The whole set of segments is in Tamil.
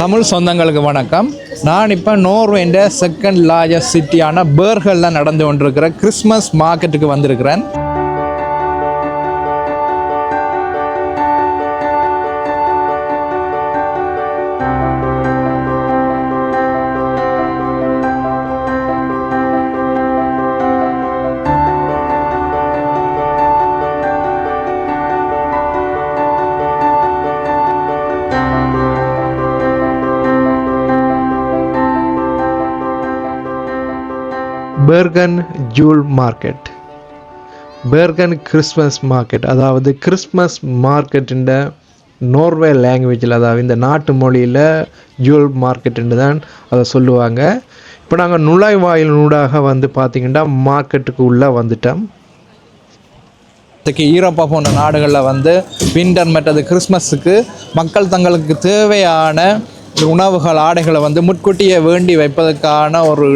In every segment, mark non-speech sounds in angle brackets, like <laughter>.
தமிழ் சொந்தங்களுக்கு வணக்கம். நான் இப்போ நோர்வேண்ட செகண்ட் லார்ஜஸ்ட் சிட்டியான பேர்களில் நடந்து கொண்டிருக்கிற கிறிஸ்மஸ் மார்க்கெட்டுக்கு வந்திருக்கிறேன். பேர்கன் ஜூல் மார்க்கெட் பேர்கன் கிறிஸ்மஸ் மார்க்கெட் அதாவது கிறிஸ்மஸ் மார்க்கெட்டுன்ற நோர்வே லாங்குவேஜில் அதாவது இந்த நாட்டு மொழியில் ஜூல் மார்க்கெட்டுன்னு தான் அதை சொல்லுவாங்க. இப்போ நாங்கள் நுழைவாயிலூடாக வந்து பார்த்திங்கன்னா மார்க்கெட்டுக்கு உள்ளே வந்துட்டோம். ஈரோப்பா போன்ற நாடுகளில் வந்து விண்டர் மற்றது கிறிஸ்மஸுக்கு மக்கள் தங்களுக்கு தேவையான உணவுகள் ஆடைகளை வந்து முன்கூட்டியே வேண்டி வைப்பதற்கான ஒரு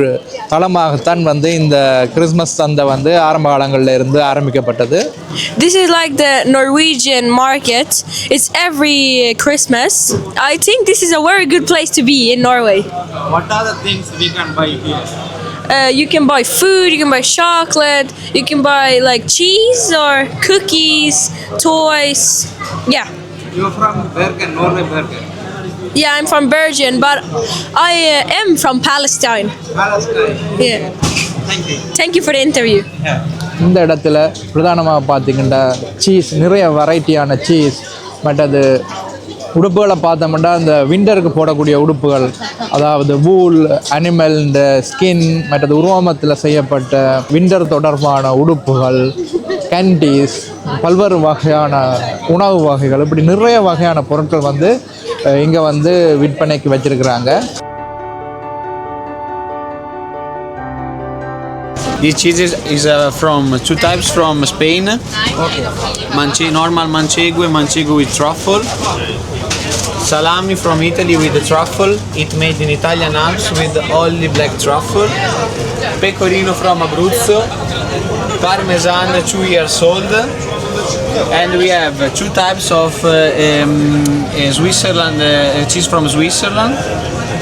தளமாகத்தான் வந்து இந்த கிறிஸ்மஸ் சந்தை வந்து ஆரம்ப காலங்களில் இருந்து ஆரம்பிக்கப்பட்டது This is like the Norwegian market. It's every Christmas. I think this is a very good place to be in Norway. What are the things we can buy here? Uh, you can buy food, you can buy chocolate, you can buy like cheese or cookies, toys. Yeah. You're from Bergen, Norway, Bergen. Yeah, I'm from Bergen, but I uh, am from Palestine. Palestine. Yeah. Thank you. Thank you for the interview. இந்த இடத்துல பிரதானமாக பார்த்தீங்கன்னா சீஸ் நிறைய வெரைட்டியான சீஸ் மற்றது உடுப்புகளை பார்த்தோம்னா இந்த விண்டருக்கு போடக்கூடிய உடுப்புகள் அதாவது வூல் அனிமல் இந்த ஸ்கின் மற்றது உருவமத்தில் செய்யப்பட்ட விண்டர் தொடர்பான உடுப்புகள் கேண்டீஸ் பல்வேறு வகையான உணவு வகைகள் இப்படி நிறைய வகையான பொருட்கள் வந்து இங்கே வந்து விற்பனைக்கு வச்சிருக்கிறாங்க This cheese is, is uh, from two types from Spain. Manche- normal manchego and manchego with truffle. Salami from Italy with the truffle. It made in Italian Alps with only black truffle. Pecorino from Abruzzo. Parmesan two years old. And we have two types of uh, um, uh, Switzerland uh, cheese from Switzerland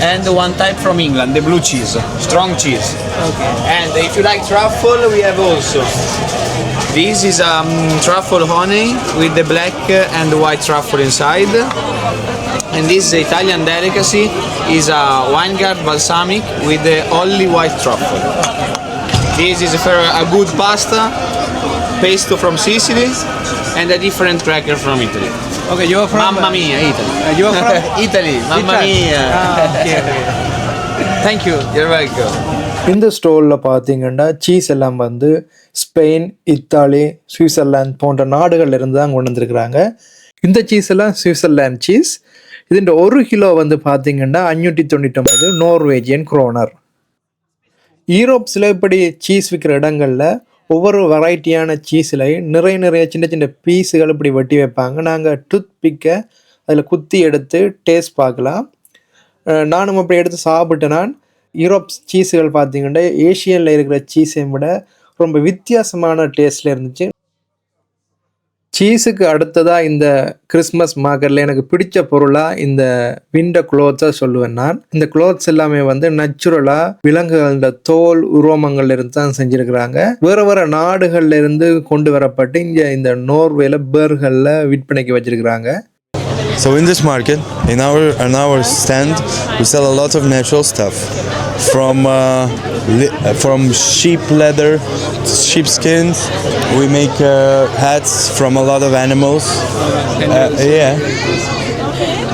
and one type from England, the blue cheese, strong cheese. Okay. And if you like truffle, we have also. This is um, truffle honey with the black and the white truffle inside. And this is Italian delicacy, is a Weingart balsamic with the only white truffle. This is for a good pasta, pesto from Sicily, and a different cracker from Italy. Okay you Mamma mia, Italy. You are from- <laughs> Italy, mamma mia. Thank you You're welcome. இந்த ஸ்டோரில் பார்த்தீங்கன்னா சீஸ் எல்லாம் வந்து ஸ்பெயின் இத்தாலி சுவிட்சர்லாந்து போன்ற நாடுகள்ல இருந்து தான் கொண்டு வந்திருக்கிறாங்க இந்த சீஸ் எல்லாம் சுவிட்சர்லாந்து சீஸ் இதுன்ற ஒரு கிலோ வந்து பார்த்தீங்கன்னா அஞ்சூற்றி தொண்ணூற்றொம்பது நோர்வேஜியன் குரோனர் ஈரோப்ஸில் இப்படி சீஸ் விற்கிற இடங்களில் ஒவ்வொரு வெரைட்டியான சீஸ்லையும் நிறைய நிறைய சின்ன சின்ன பீஸுகள் இப்படி வெட்டி வைப்பாங்க. நாங்கள் டூத் பிக்கை அதில் குத்தி எடுத்து டேஸ்ட் பார்க்கலாம். நானும் அப்படி எடுத்து சாப்பிட்டு நான் யூரோப் சீஸுகள் பார்த்தீங்கன்னா ஏஷியனில் இருக்கிற சீஸை விட ரொம்ப வித்தியாசமான டேஸ்டில் இருந்துச்சு. சீஸுக்கு அடுத்ததாக இந்த கிறிஸ்மஸ் மார்க்கெட்டில் எனக்கு பிடிச்ச பொருளாக இந்த விண்ட க்ளோத்ஸை சொல்லுவேன் நான். இந்த க்ளோத்ஸ் எல்லாமே வந்து நேச்சுரலாக விலங்குகளோட தோல் உரோமங்கள்ல இருந்து தான் செஞ்சுருக்கிறாங்க. வேறு வேறு நாடுகள்ல இருந்து கொண்டு வரப்பட்டு இங்கே இந்த நோர்வேல பேர்களில் விற்பனைக்கு வச்சிருக்கிறாங்க. So in this market, in our in our stand, we sell a lot of natural stuff, from uh, li- uh, from sheep leather, sheep skins. We make uh, hats from a lot of animals. Uh, yeah.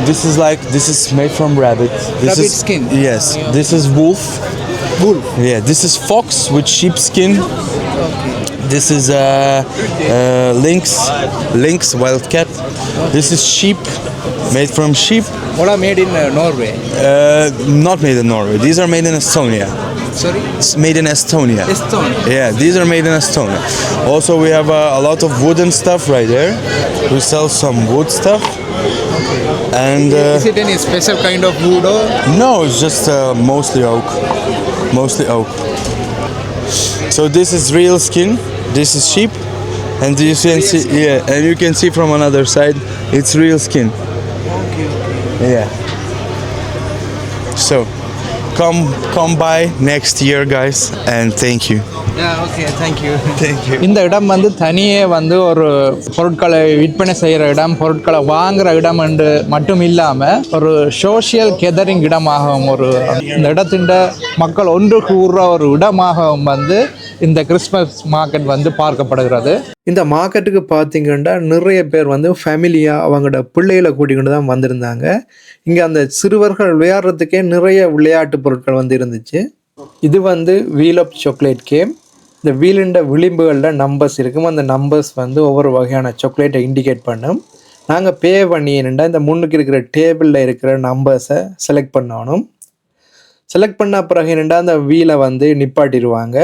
This is like this is made from rabbit. This Rabbit is skin? Yes. This is wolf. Wolf. Yeah. This is fox with sheep skin. This is uh, uh, lynx, lynx wild cat. This is sheep, made from sheep. What are made in uh, Norway. Uh, not made in Norway. These are made in Estonia. Sorry? It's made in Estonia. Estonia. Yeah, these are made in Estonia. Also, we have uh, a lot of wooden stuff right there. We sell some wood stuff. And uh, Is it any special kind of wood or? no, it's just uh, mostly oak. Mostly oak. So this is real skin. This is sheep, and you can see yeah, and you can see from another side, it's real skin. Yeah. So, come come by next year, guys, and thank you. Yeah, okay, thank you. Thank you. இந்த இடம் வந்து தனியே வந்து ஒரு பொருட்களை விற்பனை செய்கிற இடம் பொருட்களை வாங்குற இடம் என்று மட்டும் இல்லாமல் ஒரு சோஷியல் கெதரிங் இடமாகவும் ஒரு இந்த இடத்தின் மக்கள் ஒன்று கூறுற ஒரு இடமாகவும் வந்து இந்த கிறிஸ்மஸ் மார்க்கெட் வந்து பார்க்கப்படுகிறது. இந்த மார்க்கெட்டுக்கு பார்த்தீங்கன்னா நிறைய பேர் வந்து ஃபேமிலியாக அவங்களோட பிள்ளைகளை கூட்டிகிட்டு தான் வந்திருந்தாங்க. இங்கே அந்த சிறுவர்கள் விளையாடுறதுக்கே நிறைய விளையாட்டு பொருட்கள் வந்து இருந்துச்சு. இது வந்து வீல் ஆஃப் சாக்லேட் கேம் இந்த வீலுண்ட விளிம்புகளில் நம்பர்ஸ் இருக்கும். அந்த நம்பர்ஸ் வந்து ஒவ்வொரு வகையான சாக்லேட்டை இண்டிகேட் பண்ணும். நாங்கள் பே பண்ணினா இந்த முன்னுக்கு இருக்கிற டேபிளில் இருக்கிற நம்பர்ஸை செலக்ட் பண்ணணும். செலக்ட் பண்ண பிறகு என்னென்னா அந்த வீலை வந்து நிப்பாட்டிடுவாங்க.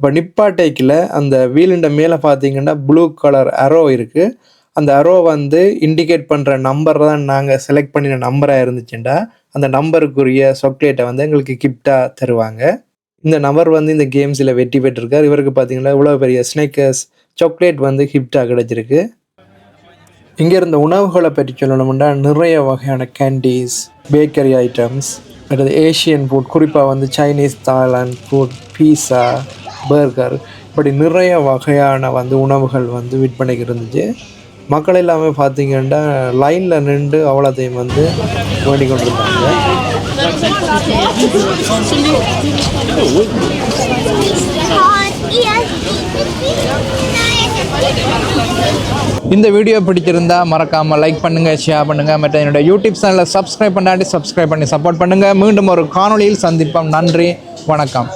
இப்போ நிப்பாட்டைக்கில் அந்த வீலுண்ட மேலே பார்த்தீங்கன்னா ப்ளூ கலர் அரோ இருக்குது அந்த அரோ வந்து இண்டிகேட் பண்ணுற நம்பர் தான் நாங்கள் செலக்ட் பண்ணின நம்பராக இருந்துச்சுண்டா. அந்த நம்பருக்குரிய சாக்லேட்டை வந்து எங்களுக்கு கிஃப்டாக தருவாங்க. இந்த நபர் வந்து இந்த கேம்ஸில் வெற்றி பெற்றிருக்கார். இவருக்கு பார்த்தீங்கன்னா இவ்வளோ பெரிய ஸ்னேக்கர்ஸ் சாக்லேட் வந்து கிஃப்டாக கிடைச்சிருக்கு. இங்கே இருந்த உணவுகளை பற்றி சொல்லணும்னா நிறைய வகையான கேண்டீஸ் பேக்கரி ஐட்டம்ஸ் அடுத்து ஏஷியன் ஃபுட் குறிப்பாக வந்து Chinese Thailand food pizza burger இப்படி நிறைய வகையான வந்து உணவுகள் வந்து விற்பனைக்கு இருந்துச்சு. மக்கள் எல்லாமே பார்த்தீங்கன்னா லைனில் நின்று அவ்வளோத்தையும் வந்து வேண்டிக் கொண்டிருந்தாங்க. இந்த வீடியோ பிடிச்சிருந்தா மறக்காமல் லைக் பண்ணுங்கள் ஷேர் பண்ணுங்கள் மற்ற என்னோட யூடியூப் சேனலை சப்ஸ்கிரைப் பண்ணாட்டி சப்ஸ்கிரைப் பண்ணி சப்போர்ட் பண்ணுங்கள் மீண்டும் ஒரு காணொளியில் சந்திப்போம். நன்றி. வணக்கம்.